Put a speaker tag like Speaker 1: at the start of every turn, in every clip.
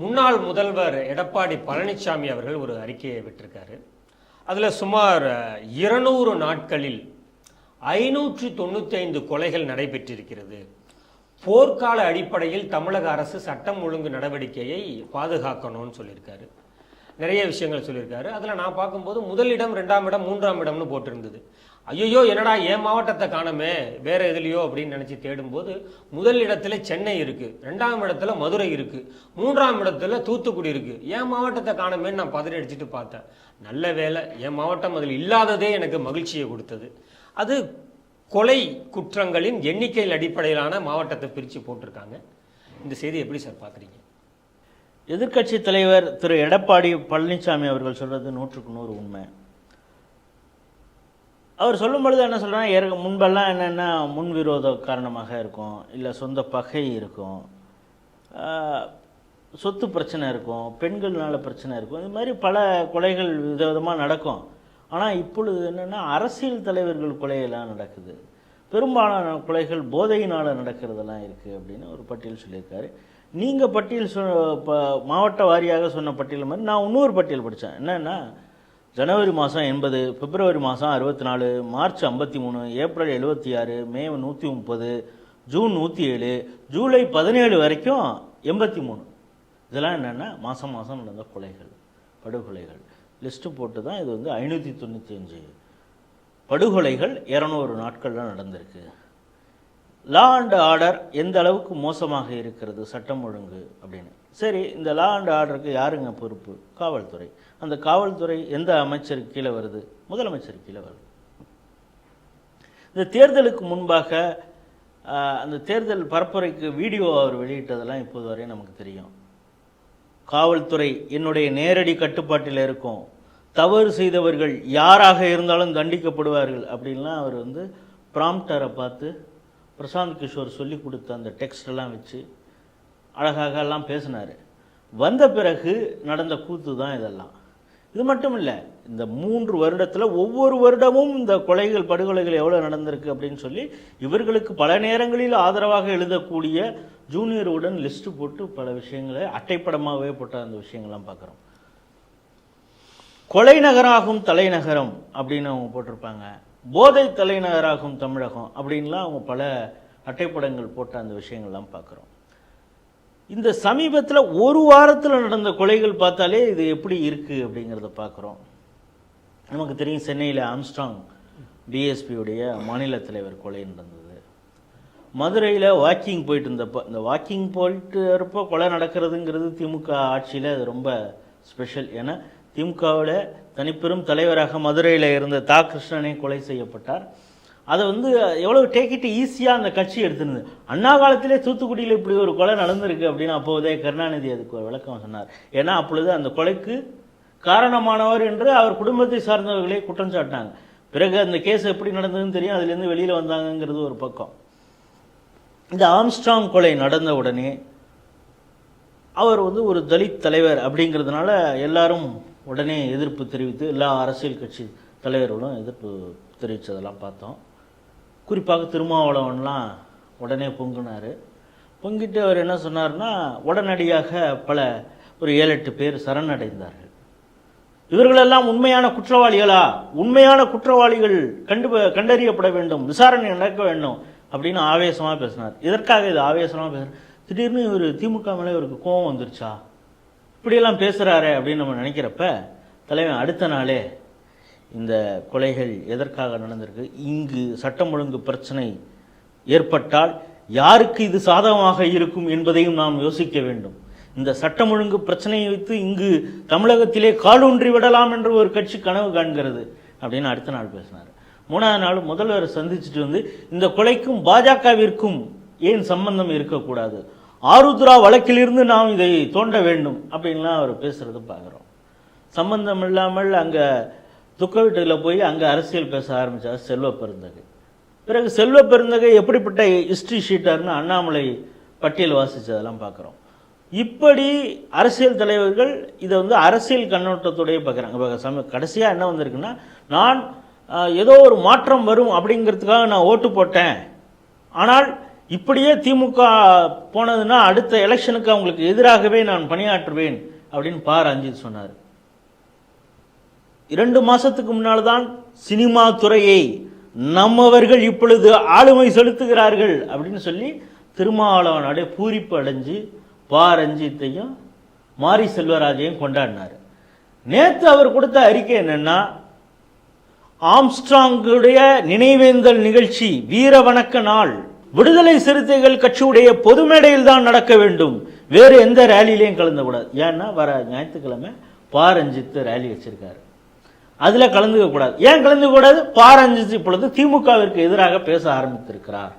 Speaker 1: முன்னாள் முதல்வர் எடப்பாடி பழனிசாமி அவர்கள் ஒரு அறிக்கையை விட்டிருக்காரு. அதில் சுமார் இருநூறு நாட்களில் ஐநூற்றி தொண்ணூத்தைந்து கொலைகள் நடைபெற்றிருக்கிறது. போர்க்கால அடிப்படையில் தமிழக அரசு சட்டம் ஒழுங்கு நடவடிக்கையை பாதுகாக்கணும்னு சொல்லியிருக்காரு. நிறைய விஷயங்கள் சொல்லியிருக்காரு. அதில் நான் பார்க்கும்போது முதலிடம் ரெண்டாம் இடம் மூன்றாம் இடம்னு போட்டிருந்தது. ஐயோ என்னடா என் மாவட்டத்தை காணமே வேற எதுலையோ அப்படின்னு நினச்சி தேடும்போது முதல் இடத்துல சென்னை இருக்குது ரெண்டாம் இடத்துல மதுரை இருக்குது மூன்றாம் இடத்துல தூத்துக்குடி இருக்குது என் மாவட்டத்தை காணமேன்னு நான் பதறி அடிச்சுட்டு பார்த்தேன். நல்ல வேலை என் மாவட்டம் அதில் இல்லாததே எனக்கு மகிழ்ச்சியை கொடுத்தது. அது கொலை குற்றங்களின் எண்ணிக்கையில் அடிப்படையிலான மாவட்டத்தை பிரித்து போட்டிருக்காங்க. இந்த செய்தி எப்படி சார் பார்க்குறீங்க?
Speaker 2: எதிர்க்கட்சி தலைவர் திரு எடப்பாடி பழனிசாமி அவர்கள் சொல்கிறது நூற்றுக்கு நூறு உண்மை. அவர் சொல்லும் பொழுது என்ன சொல்கிறாங்க ஏற்க முன்பெல்லாம் என்னென்னா முன் விரோத காரணமாக இருக்கும் இல்லை சொந்த பகை இருக்கும் சொத்து பிரச்சனை இருக்கும் பெண்கள்னால பிரச்சனை இருக்கும் இது மாதிரி பல கொலைகள் விதவிதமாக நடக்கும். ஆனால் இப்பொழுது என்னென்னா அரசியல் தலைவர்கள் கொலையெல்லாம் நடக்குது. பெரும்பாலான கொலைகள் போதையினால் நடக்கிறதெல்லாம் இருக்குது அப்படின்னு ஒரு பட்டியல் சொல்லியிருக்காரு. நீங்கள் பட்டியல் சொ ப மாவட்ட வாரியாக சொன்ன பட்டியல் மாதிரி நான் இன்னொரு பட்டியல் படித்தேன் என்னென்னா ஜனவரி மாதம் எண்பது பிப்ரவரி மாதம் அறுபத்தி நாலு மார்ச் ஐம்பத்தி மூணு ஏப்ரல் எழுபத்தி ஆறு மே நூற்றி முப்பது ஜூன் நூற்றி ஏழு ஜூலை பதினேழு வரைக்கும் எண்பத்தி மூணு இதெல்லாம் என்னென்னா மாதம் மாதம் நடந்த கொலைகள் படுகொலைகள். லிஸ்ட்டு போட்டு தான் இது வந்து ஐநூற்றி தொண்ணூற்றி அஞ்சு படுகொலைகள் இரநூறு நாட்களில் நடந்திருக்கு. லா அண்ட் ஆர்டர் எந்த அளவுக்கு மோசமாக இருக்கிறது? சட்டம் ஒழுங்கு அப்படின்னு. சரி இந்த லா அண்ட் ஆர்டருக்கு யாருங்க பொறுப்பு? காவல்துறை. அந்த காவல்துறை எந்த அமைச்சர் கீழே வருது? முதலமைச்சர் கீழே வருது. இந்த தேர்தலுக்கு முன்பாக அந்த தேர்தல் பரப்புரைக்கு வீடியோ அவர் வெளியிட்டதெல்லாம் இப்போது வரை நமக்கு தெரியும். காவல்துறை என்னுடைய நேரடி கட்டுப்பாட்டில் இருக்கும். தவறு செய்தவர்கள் யாராக இருந்தாலும் தண்டிக்கப்படுவார்கள் அப்படின்லாம் அவர் வந்து ப்ராம்ப்டரை பார்த்து பிரசாந்த் கிஷோர் சொல்லி கொடுத்த அந்த டெக்ஸ்ட் எல்லாம் வச்சு அழகாக எல்லாம் பேசினார். வந்த பிறகு நடந்த கூத்து தான் இதெல்லாம். இது மட்டும் இல்லை இந்த மூன்று வருடத்தில் ஒவ்வொரு வருடமும் இந்த கொலைகள் படுகொலைகள் எவ்வளோ நடந்திருக்கு அப்படின்னு சொல்லி இவர்களுக்கு பல நேரங்களில் ஆதரவாக எழுதக்கூடிய ஜூனியருடன் லிஸ்ட்டு போட்டு பல விஷயங்களை அட்டைப்படமாகவே போட்ட அந்த விஷயங்கள்லாம் பார்க்குறோம். கொலை நகராகும் தலைநகரம் அப்படின்னு அவங்க போட்டிருப்பாங்க. போதை தலைநகராகும் தமிழகம் அப்படின்லாம் அவங்க பல அட்டைப்படங்கள் போட்ட அந்த விஷயங்கள்லாம் பார்க்குறோம். இந்த சமீபத்தில் ஒரு வாரத்தில் நடந்த கொலைகள் பார்த்தாலே இது எப்படி இருக்குது அப்படிங்கிறத பார்க்குறோம். நமக்கு தெரியும் சென்னையில் ஆம்ஸ்ட்ராங் டிஎஸ்பியுடைய மாநில தலைவர் கொலை நடந்தது. மதுரையில் வாக்கிங் போயிட்டு இருந்தப்போ இந்த வாக்கிங் போயிட்டு இருப்போ கொலை நடக்கிறதுங்கிறது திமுக ஆட்சியில் அது ரொம்ப ஸ்பெஷல். ஏன்னா திமுகவோட தனிப்பெரும் தலைவராக மதுரையில் இருந்த தா. கிருஷ்ணனே கொலை செய்யப்பட்டார். அதை வந்து எவ்வளோ டேக் இட் ஈஸியாக அந்த கட்சி எடுத்துருந்தது. அண்ணா காலத்திலே தூத்துக்குடியில் இப்படி ஒரு கொலை நடந்திருக்கு அப்படின்னு அப்போதே கருணாநிதி அதுக்கு ஒரு விளக்கம் சொன்னார். ஏன்னா அப்பொழுது அந்த கொலைக்கு காரணமானவர் என்று அவர் குடும்பத்தை சார்ந்தவர்களே குற்றம் சாட்டினாங்க. பிறகு அந்த கேஸ் எப்படி நடந்ததுன்னு தெரியும். அதுலேருந்து வெளியில் வந்தாங்கங்கிறது ஒரு பக்கம். இந்த ஆம்ஸ்ட்ராங் கொலை நடந்த உடனே அவர் வந்து ஒரு தலித் தலைவர் அப்படிங்கிறதுனால எல்லாரும் உடனே எதிர்ப்பு தெரிவித்து எல்லா அரசியல் கட்சி தலைவர்களும் எதிர்ப்பு தெரிவித்ததெல்லாம் பார்த்தோம். குறிப்பாக திருமாவளவன்லாம் உடனே பொங்குனார். பொங்கிட்டு அவர் என்ன சொன்னார்னா உடனடியாக பல ஒரு ஏழு எட்டு பேர் சரணடைந்தார்கள். இவர்களெல்லாம் உண்மையான குற்றவாளிகளா? உண்மையான குற்றவாளிகள் கண்டு கண்டறியப்பட வேண்டும் விசாரணை நடக்க வேண்டும் அப்படின்னு ஆவேசமாக பேசினார். இதற்காக இது ஆவேசமாக பேசுகிறார் திடீர்னு இவர் திமுக மேலே இவருக்கு கோபம் வந்துருச்சா? இப்படியெல்லாம் பேசுகிறாரே அப்படின்னு நம்ம நினைக்கிறப்ப தலைவன் அடுத்த நாளே இந்த கொலைகள் எதற்காக நடந்திருக்கு? இங்கு சட்டம் ஒழுங்கு பிரச்சனை ஏற்பட்டால் யாருக்கு இது சாதகமாக இருக்கும் என்பதையும் நாம் யோசிக்க வேண்டும். இந்த சட்டம் ஒழுங்கு பிரச்சனையை வைத்து இங்கு தமிழகத்திலே காலூன்றி விடலாம் என்று ஒரு கட்சி கனவு காண்கிறது அப்படின்னு அடுத்த நாள் பேசினார். மூணாவது நாள் முதல்வர் சந்திச்சுட்டு வந்து இந்த கொலைக்கும் பாஜகவிற்கும் ஏன் சம்பந்தம் இருக்கக்கூடாது? ஆருத்ரா வழக்கிலிருந்து நாம் இதை தோண்ட வேண்டும் அப்படின்லாம் அவர் பேசுகிறத பார்க்குறோம். சம்பந்தம் இல்லாமல் அங்கே துக்க வீட்டில் போய் அங்கே அரசியல் பேச ஆரம்பித்தார் செல்வ பெருந்தகை. பிறகு செல்வ பெருந்தகை எப்படிப்பட்ட ஹிஸ்ட்ரி ஷீட்டர்னு அண்ணாமலை பட்டியல் வாசித்ததெல்லாம் பார்க்குறோம். இப்படி அரசியல் தலைவர்கள் இதை வந்து அரசியல் கண்ணோட்டத்துடைய பார்க்குறாங்க. இப்போ சம கடைசியாக என்ன வந்திருக்குன்னா நான் ஏதோ ஒரு மாற்றம் வரும் அப்படிங்கிறதுக்காக நான் ஓட்டு போட்டேன். ஆனால் இப்படியே திமுக போனதுன்னா அடுத்த எலெக்ஷனுக்கு அவங்களுக்கு எதிராகவே நான் பணியாற்றுவேன் அப்படின்னு பா ரஞ்சித் சொன்னார். இரண்டு மாசத்துக்கு முன்னால் தான் சினிமா துறையை நம்மவர்கள் இப்பொழுது ஆளுமை செலுத்துகிறார்கள் அப்படின்னு சொல்லி திருமாவளவனுடைய பூரிப்பு அடைஞ்சு பா ரஞ்சித்தையும் மாரி செல்வராஜையும் கொண்டாடினார். நேற்று அவர் கொடுத்த அறிக்கை என்னன்னா ஆம்ஸ்ட்ராங்குடைய நினைவேந்தல் நிகழ்ச்சி வீர வணக்க நாள் விடுதலை சிறுத்தைகள் கட்சியுடைய பொது மேடையில் தான் நடக்க வேண்டும். வேறு எந்த ரேலிலையும் கலந்து கூடாது ஏன்னா வர ஞாயிற்றுக்கிழமை பாரஞ்சித்து ரேலி வச்சிருக்காரு. அதில் கலந்துக்க கூடாது ஏன் கலந்துக்க கூடாது பா இப்பொழுது திமுகவிற்கு எதிராக பேச ஆரம்பித்திருக்கிறார்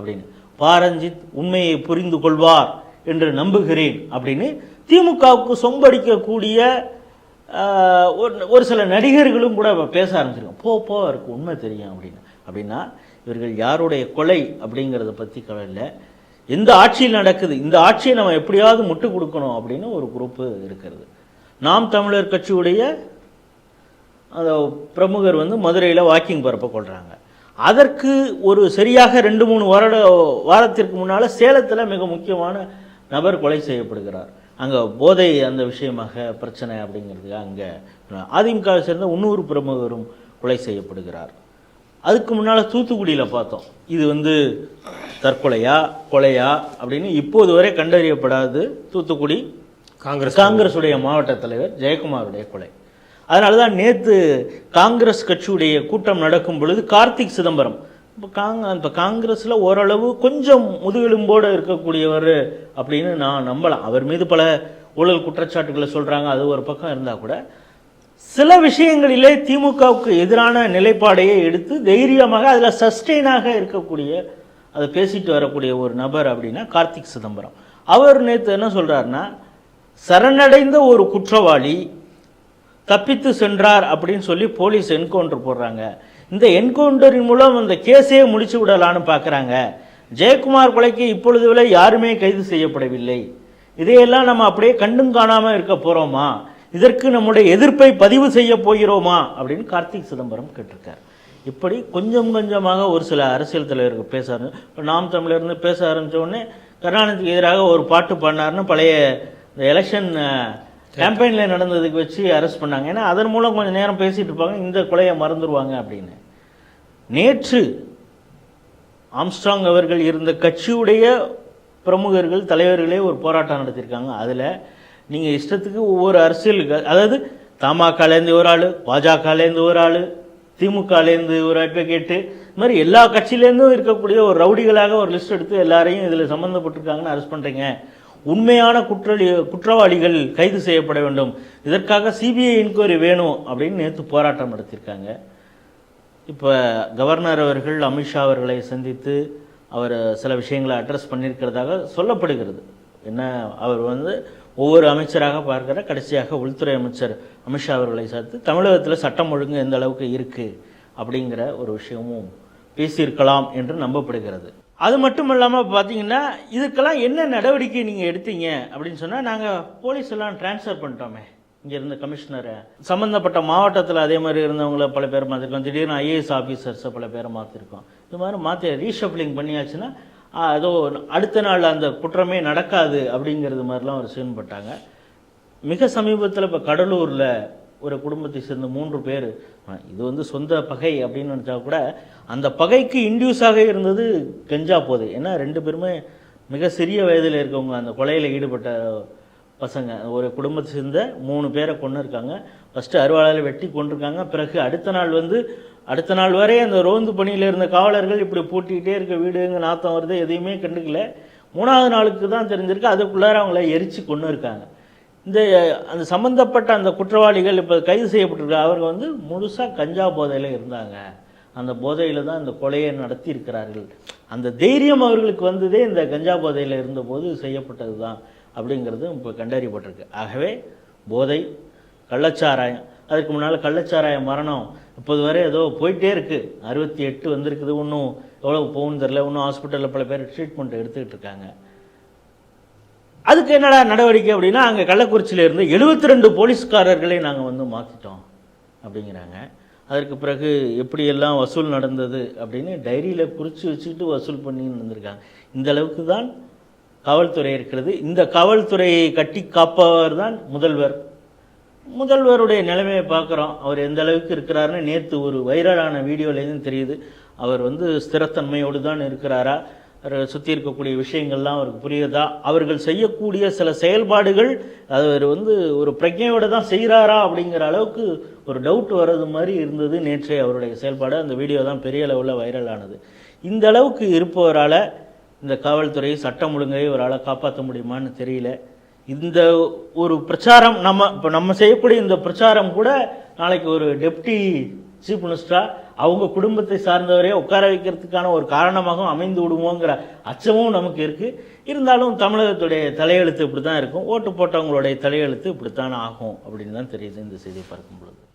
Speaker 2: அப்படின்னு. பாரஞ்சித் உண்மையை புரிந்து கொள்வார் என்று நம்புகிறேன் அப்படின்னு திமுகவுக்கு சொம்படிக்கக்கூடிய ஒரு- ஒரு சில நடிகர்களும் கூட பேச ஆரம்பிச்சிருக்காங்க. போ போ அவருக்கு உண்மை தெரியும் அப்படின்னு. அப்படின்னா இவர்கள் யாருடைய கொலை அப்படிங்கிறத பற்றி கவலை இல்லை. எந்த ஆட்சியில் நடக்குது இந்த ஆட்சியை நம்ம எப்படியாவது முட்டு கொடுக்கணும் அப்படின்னு ஒரு குரூப்பு இருக்கிறது. நாம் தமிழர் கட்சியுடைய அந்த பிரமுகர் வந்து மதுரையில் வாக்கிங் பரப்ப கொள்கிறாங்க அதற்கு ஒரு சரியாக ரெண்டு மூணு வருட வாரத்திற்கு முன்னால் சேலத்தில் மிக முக்கியமான நபர் கொலை செய்யப்படுகிறார். அங்கே போதை அந்த விஷயமாக பிரச்சனை அப்படிங்கிறதுக்கு அங்கே அதிமுகவை சேர்ந்த இன்னொரு பிரமுகரும் கொலை செய்யப்படுகிறார். அதுக்கு முன்னால் தூத்துக்குடியில் பார்த்தோம். இது வந்து தற்கொலையா கொலையா அப்படின்னு இப்போது வரை கண்டறியப்படாது தூத்துக்குடி
Speaker 1: காங்கிரஸ்
Speaker 2: காங்கிரசுடைய மாவட்ட தலைவர் ஜெயக்குமாருடைய கொலை. அதனால தான் நேற்று காங்கிரஸ் கட்சியுடைய கூட்டம் நடக்கும் பொழுது கார்த்திக் சிதம்பரம் இப்போ காங் இப்போ காங்கிரஸில் ஓரளவு கொஞ்சம் முதுகெலும்போடு இருக்கக்கூடியவர் அப்படின்னு நான் நம்பலாம் அவர் மீது பல ஊழல் குற்றச்சாட்டுகளை சொல்கிறாங்க அது ஒரு பக்கம் இருந்தால் கூட. சில விஷயங்களிலே திமுகவுக்கு எதிரான நிலைப்பாடையை எடுத்து தைரியமாக அதில் சஸ்டெயினாக இருக்கக்கூடிய அதை பேசிட்டு வரக்கூடிய ஒரு நபர் அப்படின்னா கார்த்திக் சிதம்பரம். அவர் நேற்று என்ன சொல்கிறாருன்னா சரணடைந்த ஒரு குற்றவாளி தப்பித்து சென்றார் அப்படின்னு சொல்லி போலீஸ் என்கவுண்டர் போடுறாங்க. இந்த என்கவுண்டரின் மூலம் அந்த கேஸே முடிச்சு விடலான்னு பார்க்குறாங்க ஜெயக்குமார் கொலைக்கு இப்பொழுது வரை யாருமே கைது செய்யப்படவில்லை. இதையெல்லாம் நம்ம அப்படியே கண்டும் காணாமல் இருக்க போகிறோமா இதற்கு நம்முடைய எதிர்ப்பை பதிவு செய்ய போகிறோமா? அப்படின்னு கார்த்திக் சிதம்பரம் கேட்டிருக்கார். இப்படி கொஞ்சம் கொஞ்சமாக ஒரு சில அரசியல் தலைவர்கள் பேச இப்போ நாம் தமிழர்ந்து பேச ஆரம்பிச்ச உடனே கருணாநிதிக்கு எதிராக ஒரு பாட்டு பண்ணார்னு பழைய இந்த எலெக்ஷன் கேம்பெயினில் நடந்ததுக்கு வச்சு அரெஸ்ட் பண்ணாங்க. ஏன்னா அதன் மூலம் கொஞ்சம் நேரம் பேசிட்டு இருப்பாங்க. இந்த கொலையை மறந்துடுவாங்க அப்படின்னு. நேற்று ஆம்ஸ்ட்ராங் அவர்கள் இருந்த கட்சியுடைய பிரமுகர்கள் தலைவர்களே ஒரு போராட்டம் நடத்தியிருக்காங்க. அதில் நீங்கள் இஷ்டத்துக்கு ஒவ்வொரு அரசியல் அதாவது தமாகாலேருந்து ஒரு ஆள் பாஜகலேருந்து ஒரு ஆள் திமுகலேருந்து ஒரு அட்வொகேட்டு இது மாதிரி எல்லா கட்சியிலேருந்தும் இருக்கக்கூடிய ஒரு ரவுடிகளாக ஒரு லிஸ்ட் எடுத்து எல்லாரையும் இதில் சம்மந்தப்பட்டிருக்காங்கன்னு அரெஸ்ட் பண்ணுறீங்க உண்மையான குற்றவாளி குற்றவாளிகள் கைது செய்யப்பட வேண்டும். இதற்காக சிபிஐ இன்கொயரி வேணும் அப்படின்னு நேற்று போராட்டம் நடத்தியிருக்காங்க. இப்போ கவர்னர் அவர்கள் அமித்ஷா அவர்களை சந்தித்து அவர் சில விஷயங்களை அட்ரஸ் பண்ணியிருக்கிறதாக சொல்லப்படுகிறது. என்ன அவர் வந்து ஒவ்வொரு அமைச்சராக பார்க்கிற கடைசியாக உள்துறை அமைச்சர் அமித்ஷா அவர்களை சார்த்து தமிழகத்தில் சட்டம் ஒழுங்கு எந்த அளவுக்கு இருக்குது அப்படிங்கிற ஒரு விஷயமும் பேசியிருக்கலாம் என்று நம்பப்படுகிறது. அது மட்டும் இல்லாமல் பார்த்தீங்கன்னா இதுக்கெல்லாம் என்ன நடவடிக்கை நீங்கள் எடுத்தீங்க அப்படின்னு சொன்னால் நாங்கள் போலீஸ் எல்லாம் ட்ரான்ஸ்ஃபர் பண்ணிட்டோமே. இங்கே இருந்த கமிஷனரை சம்மந்தப்பட்ட மாவட்டத்தில் அதே மாதிரி இருந்தவங்கள பல பேர் மாற்றிருக்கோம் திடீர்னு ஐஏஎஸ் ஆஃபீஸர்ஸை பல பேரை மாற்றிருக்கோம் இது மாதிரி மாற்றி ரீஷப்ளிங் பண்ணியாச்சுன்னா ஏதோ அடுத்த நாள் அந்த குற்றமே நடக்காது அப்படிங்கிறது மாதிரிலாம் அவர் சீன் பட்டாங்க. மிக சமீபத்தில் இப்போ கடலூரில் ஒரு குடும்பத்தை சேர்ந்த மூன்று பேர் இது வந்து சொந்த பகை அப்படின்னு நினச்சா கூட அந்த பகைக்கு இன்டியூஸாக இருந்தது கெஞ்சா போதை. ஏன்னா ரெண்டு பேருமே மிக சிறிய வயதில் இருக்கவங்க அந்த கொலையில் ஈடுபட்ட பசங்க. ஒரு குடும்பத்தை சேர்ந்த மூணு பேரை கொண்டு இருக்காங்க ஃபஸ்ட்டு அருவாளால் வெட்டி கொண்டிருக்காங்க பிறகு அடுத்த நாள் வந்து அடுத்த நாள் வரை அந்த ரோந்து பணியில் இருந்த காவலர்கள் இப்படி பூட்டிக்கிட்டே இருக்க வீடுங்க நாத்தம் வருது எதையுமே கண்டுக்கல. மூணாவது நாளுக்கு தான் தெரிஞ்சிருக்கு அதுக்குள்ளார அவங்கள எரிச்சு கொண்டு இருக்காங்க. இந்த அந்த சம்மந்தப்பட்ட அந்த குற்றவாளிகள் இப்போ கைது செய்யப்பட்டிருக்க அவங்க வந்து முழுசாக கஞ்சா போதையில் இருந்தாங்க. அந்த போதையில் தான் இந்த கொலையை நடத்தி இருக்கிறார்கள் அந்த தைரியம் அவர்களுக்கு வந்ததே இந்த கஞ்சா போதையில் இருந்தபோது செய்யப்பட்டது தான் அப்படிங்கிறது இப்போ கண்டறியப்பட்டிருக்கு. ஆகவே போதை கள்ளச்சாராயம் அதுக்கு முன்னால் கள்ளச்சாராய மரணம். இப்போது வரை ஏதோ போயிட்டே இருக்குது அறுபத்தி எட்டு வந்திருக்குது. இன்னும் எவ்வளோ போகணும்னு தெரில இன்னும் ஹாஸ்பிட்டலில் பல பேர் ட்ரீட்மெண்ட் எடுத்துக்கிட்டு இருக்காங்க. அதுக்கு என்னடா நடவடிக்கை அப்படின்னா அங்கே கள்ளக்குறிச்சியில் இருந்து எழுபத்தி ரெண்டு போலீஸ்காரர்களை நாங்கள் வந்து மாற்றிட்டோம் அப்படிங்கிறாங்க. அதற்கு பிறகு எப்படியெல்லாம் வசூல் நடந்தது அப்படின்னு டைரியில் குறித்து வச்சுக்கிட்டு வசூல் பண்ணின்னு இருந்திருக்காங்க. இந்த அளவுக்கு தான் காவல்துறை இருக்கிறது. இந்த காவல்துறையை கட்டி காப்பவர் தான் முதல்வர். முதல்வருடைய நிலைமையை பார்க்குறோம். அவர் எந்த அளவுக்கு இருக்கிறாருன்னு நேற்று ஒரு வைரலான வீடியோலேருந்து தெரியுது. அவர் வந்து ஸ்திரத்தன்மையோடு தான் இருக்கிறாரா சுற்றி இருக்கக்கூடிய விஷயங்கள்லாம் அவருக்கு புரியுதா? அவர்கள் செய்யக்கூடிய சில செயல்பாடுகள் அவர் வந்து ஒரு பிரஜையோடு தான் செய்கிறாரா அப்படிங்கிற அளவுக்கு ஒரு டவுட் வர்றது மாதிரி இருந்தது நேற்றே அவருடைய செயல்பாடு. அந்த வீடியோ தான் பெரிய அளவில் வைரலானது இந்த அளவுக்கு இருப்பவரால் இந்த காவல்துறை சட்டம் ஒழுங்கை இவரால் காப்பாற்ற முடியுமான்னு தெரியல. இந்த ஒரு பிரச்சாரம் நம்ம இப்போ நம்ம செய்யக்கூடிய இந்த பிரச்சாரம் கூட நாளைக்கு ஒரு டெப்டி சீஃப் மினிஸ்டரா அவங்க குடும்பத்தை சார்ந்தவரே உட்கார வைக்கிறதுக்கான ஒரு காரணமாகவும் அமைந்து விடுமோங்கிற அச்சமும் நமக்கு இருக்குது இருந்தாலும் தமிழகத்துடைய தலையெழுத்து இப்படி தான் இருக்கும். ஓட்டு போட்டவங்களுடைய தலையெழுத்து இப்படித்தான் ஆகும் அப்படின்னு தான் தெரியுது இந்த செய்தியை பார்க்கும் பொழுது.